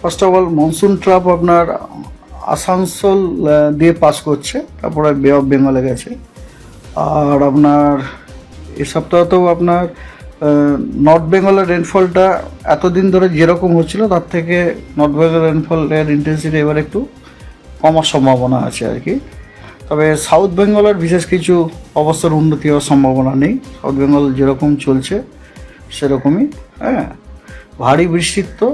First of all monsoon trough আপনার আসানসোল দিয়ে pass করছে, তারপরে বে অফ বেঙ্গলে গেছে। আর আপনার এ সপ্তাহতেও আপনার নর্থ বেঙ্গলের রেনফলটা এতদিন ধরে যেরকম হচ্ছিল, তার থেকে নর্থ বেঙ্গল রেনফলের ইন্টেন্সিটি এবার একটু কমার সম্ভাবনা আছে আর কি। তবে সাউথ বেঙ্গলের বিশেষ কিছু অবস্থার উন্নতি হওয়ার সম্ভাবনা নেই। সাউথ বেঙ্গল যেরকম চলছে, সেরকমই হ্যাঁ। ভারী বৃষ্টির তো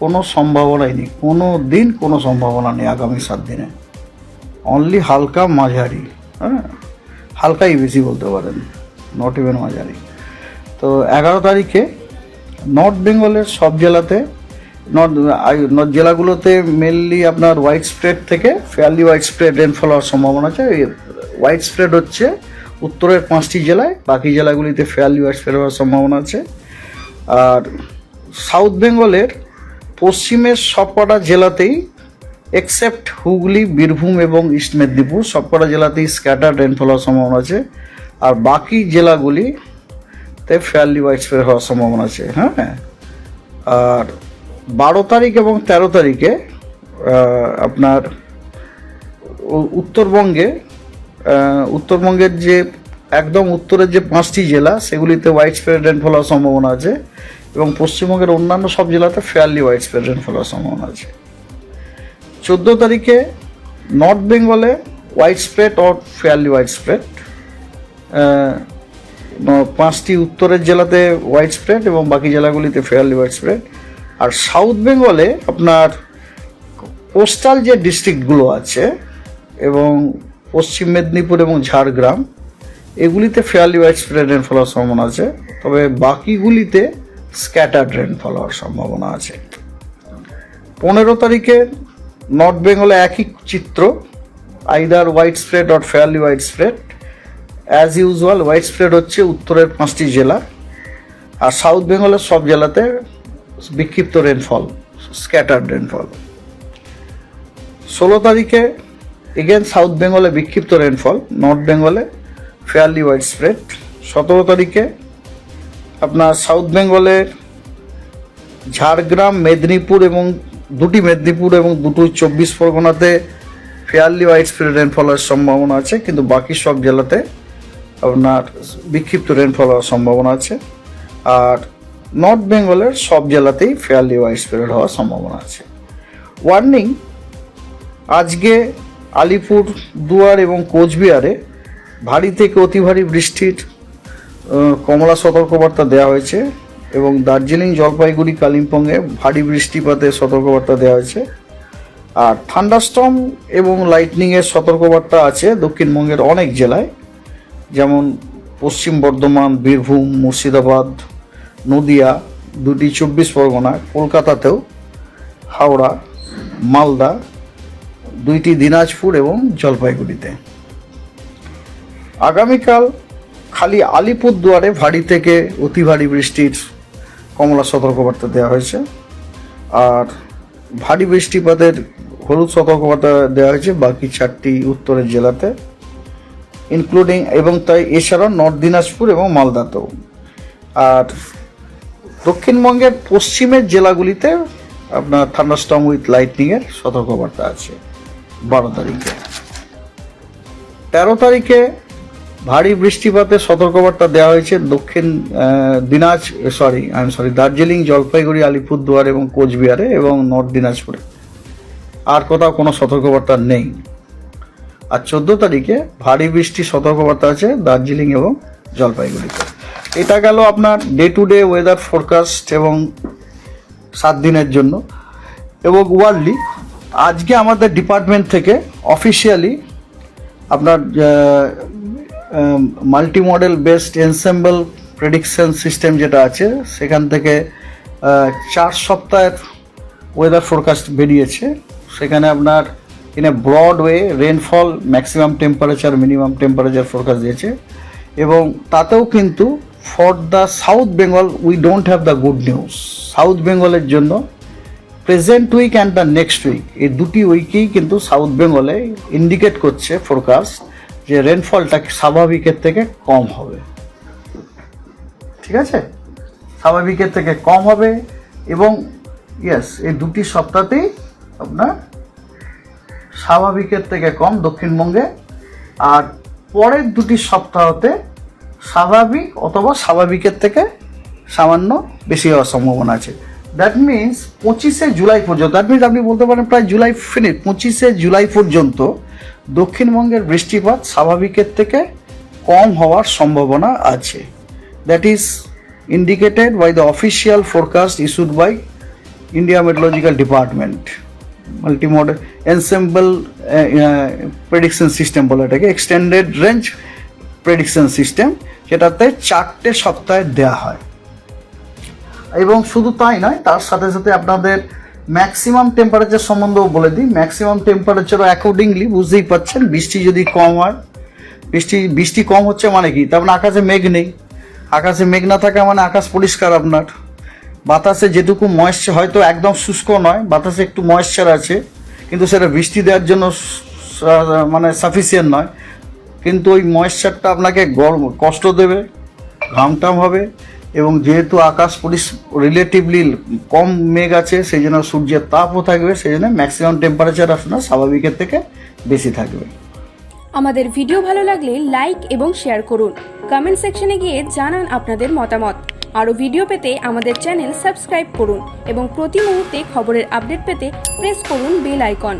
কোনো সম্ভাবনাই নেই। কোনো দিন কোনো সম্ভাবনা নেই আগামী সাত দিনে। অনলি হালকা মাঝারি হ্যাঁ? হালকাই বেশি বলতে পারেন নট ইভেন মাঝারি। তো এগারো তারিখে নর্থ বেঙ্গলের সব জেলাতে নর্থ নর্থ জেলাগুলোতে মেনলি আপনার হোয়াইট স্প্রেড থেকে ফেয়ারলি হোয়াইট স্প্রেড রেনফল হওয়ার সম্ভাবনা আছে। হোয়াইট স্প্রেড হচ্ছে উত্তরের পাঁচটি জেলায়, বাকি জেলাগুলিতে ফেয়ারলি হোয়াইট স্প্রেড হওয়ার সম্ভাবনা আছে। আর সাউথ বেঙ্গলের পশ্চিমের সবকটা জেলাতেই এক্সেপ্ট হুগলি, বীরভূম এবং ইস্ট মেদিনীপুর সবকটা জেলাতেই স্ক্যাটার রেনফল হওয়ার সম্ভাবনা আছে। আর বাকি জেলাগুলিতে ফেয়ারলি হোয়াইট স্প্রেড হওয়ার সম্ভাবনা আছে হ্যাঁ? আর বারো তারিখ এবং তেরো তারিখে আপনার উত্তরবঙ্গে উত্তরবঙ্গের যে, একদম উত্তরের যে পাঁচটি জেলা, সেগুলিতে হোয়াইট স্প্রেড রেনফল হওয়ার সম্ভাবনা আছে। এবং পশ্চিমবঙ্গের অন্যান্য সব জেলাতে ফেয়ারলি হোয়াইট স্প্রেড রেনফল হওয়ার সম্ভাবনা আছে। চোদ্দ তারিখে নর্থ বেঙ্গলে widespread or fairly widespread পাঁচটি উত্তরের জেলাতে হোয়াইট স্প্রেড এবং বাকি জেলাগুলিতে ফেয়ারলি হোয়াইট স্প্রেড আর সাউথ বেঙ্গলে আপনার কোস্টাল যে ডিস্ট্রিক্টগুলো আছে এবং পশ্চিম মেদিনীপুর এবং ঝাড়গ্রাম, এগুলিতে ফেয়ারলি হোয়াইট স্প্রেড রেনফল হওয়ার সম্ভাবনা আছে। তবে বাকিগুলিতে স্ক্যাটার্ড রেনফল হওয়ার সম্ভাবনা আছে। পনেরো তারিখে নর্থ বেঙ্গলে একই চিত্র either widespread or fairly widespread as usual widespread হচ্ছে উত্তরের পাঁচটি জেলা, আর সাউথ বেঙ্গলের সব জেলাতে বিক্ষিপ্ত রেনফল স্ক্যাটার্ড রেনফল ষোলো তারিখে এগেন সাউথ বেঙ্গলে বিক্ষিপ্ত রেনফল নর্থ বেঙ্গলে ফেয়ারলি হোয়াইট স্প্রেড সতেরো তারিখে আপনার সাউথ বেঙ্গলের ঝাড়গ্রাম, মেদিনীপুর এবং দুটি মেদিনীপুর এবং দুটো চব্বিশ পরগনাতে ফেয়ারলি হোয়াইট স্প্রেড রেনফল হওয়ার সম্ভাবনা আছে, কিন্তু বাকি সব জেলাতে আপনার বিক্ষিপ্ত রেনফল হওয়ার সম্ভাবনা আছে। আর নর্থ বেঙ্গলের সব জেলাতেই ফেয়ারলি হোয়াইট স্প্রেড হওয়ার সম্ভাবনা আছে। ওয়ার্নিং আজকে আলিপুর, দুয়ার এবং কোচবিহারে ভারী থেকে অতি ভারী বৃষ্টির কমলা সতর্কবার্তা দেওয়া হয়েছে এবং দার্জিলিং জলপাইগুড়ি কালিম্পংয়ে ভারী বৃষ্টিপাতের সতর্কবার্তা দেওয়া হয়েছে। আর থান্ডারস্টর্ম এবং লাইটনিংয়ের সতর্কবার্তা আছে দক্ষিণবঙ্গের অনেক জেলায়, যেমন পশ্চিম বর্ধমান, বীরভূম, মুর্শিদাবাদ, নদিয়া, দুটি চব্বিশ পরগনা, কলকাতাতেও, হাওড়া, মালদা, দুইটি দিনাজপুর এবং জলপাইগুড়িতে। আগামীকাল খালি আলিপুরদুয়ারে ভারী থেকে অতি ভারী বৃষ্টির কমলা সতর্কবার্তা দেওয়া হয়েছে। আর ভারী বৃষ্টিপাতের হলুদ সতর্কবার্তা দেওয়া হয়েছে বাকি চারটি উত্তরের জেলাতে ইনক্লুডিং এবং তাই এছাড়াও নর্থ দিনাজপুর এবং মালদাতেও। আর দক্ষিণবঙ্গের পশ্চিমের জেলাগুলিতে আপনার থান্ডারস্টর্ম উইথ লাইটনিংয়ের সতর্কবার্তা আছে, বারো তারিখে। তেরো তারিখে ভারী বৃষ্টিপাতের সতর্কবার্তা দেওয়া হয়েছে দক্ষিণ দিনাজ sorry I sorry Darjeeling, Jalpaiguri, Alipurduar এবং কোচবিহারে এবং নর্থ দিনাজপুরে। আর কোথাও কোনো সতর্কবার্তা নেই। আর চোদ্দ তারিখে ভারী বৃষ্টির সতর্কবার্তা আছে দার্জিলিং এবং জলপাইগুড়িতে। এটা গেল আপনার day to day weather forecast এবং সাত দিনের জন্য। এবং ওয়ার্ল্ডলি আজকে আমাদের ডিপার্টমেন্ট থেকে অফিসিয়ালি আপনার multi model based ensemble prediction system যেটা আছে, সেখান থেকে চার সপ্তাহের ওয়েদার ফোরকাস্ট বেরিয়েছে। সেখানে আপনার in a broad way rainfall maximum temperature minimum temperature forecast দিয়েছে। এবং তাতেও কিন্তু for the south Bengal we don't have the good news south বেঙ্গলের জন্য present week and the next week এই দুটি উইকেই কিন্তু সাউথ বেঙ্গলে ইন্ডিকেট করছে ফোরকাস্ট যে রেনফলটা স্বাভাবিকের থেকে কম হবে। ঠিক আছে? স্বাভাবিকের থেকে কম হবে এবং ইয়েস এই দুটি সপ্তাহতেই আপনার স্বাভাবিকের থেকে কম দক্ষিণবঙ্গে। আর পরের দুটি সপ্তাহতে স্বাভাবিক অথবা স্বাভাবিকের থেকে সামান্য বেশি হওয়ার সম্ভাবনা আছে। দ্যাট মিন্স পঁচিশে জুলাই পর্যন্ত দ্যাট মিন্স আপনি বলতে পারেন প্রায় জুলাই ফিনিট পঁচিশে জুলাই পর্যন্ত দক্ষিণবঙ্গের বৃষ্টিপাত স্বাভাবিকের থেকে কম হওয়ার সম্ভাবনা আছে। That is indicated by the official forecast issued by India meteorological department multimode ensemble prediction system বলে এটাকে এক্সটেন্ডেড রেঞ্জ প্রেডিকশন সিস্টেম যেটাতে চারটে সপ্তাহে দেওয়া হয়। এবং শুধু তাই নয়, তার সাথে সাথে আপনাদের ম্যাক্সিমাম টেম্পারেচার সম্বন্ধেও বলে দিই। ম্যাক্সিমাম টেম্পারেচারও অ্যাকর্ডিংলি বুঝতেই পারছেন, বৃষ্টি যদি কম হয়, বৃষ্টি বৃষ্টি কম হচ্ছে মানে কি? তার মানে আকাশে মেঘ নেই। আকাশে মেঘ না থাকা মানে আকাশ পরিষ্কার আপনার। বাতাসে যেটুকু ময়েশ্চার হয়তো একদম শুষ্ক নয়, বাতাসে একটু ময়েশ্চার আছে, কিন্তু সেটা বৃষ্টি দেওয়ার জন্য মানে সাফিসিয়েন্ট নয়। কিন্তু ওই ময়েশ্চারটা আপনাকে গরম, কষ্ট দেবে ঘামটাম হবে। এবং যেহেতু আকাশ পরিস রিলেটিভলি কম মেঘ আছে সেই জন্য সূর্যের তাপও থাকবে সেই জন্য ম্যাক্সিমাম টেম্পারেচার আপনার স্বাভাবিকের থেকে বেশি থাকবে। আমাদের ভিডিও ভালো লাগলে লাইক এবং শেয়ার করুন। কমেন্ট সেকশনে গিয়ে জানান আপনাদের মতামত। আরও ভিডিও পেতে আমাদের চ্যানেল সাবস্ক্রাইব করুন এবং প্রতি মুহূর্তে খবরের আপডেট পেতে প্রেস করুন বেল আইকন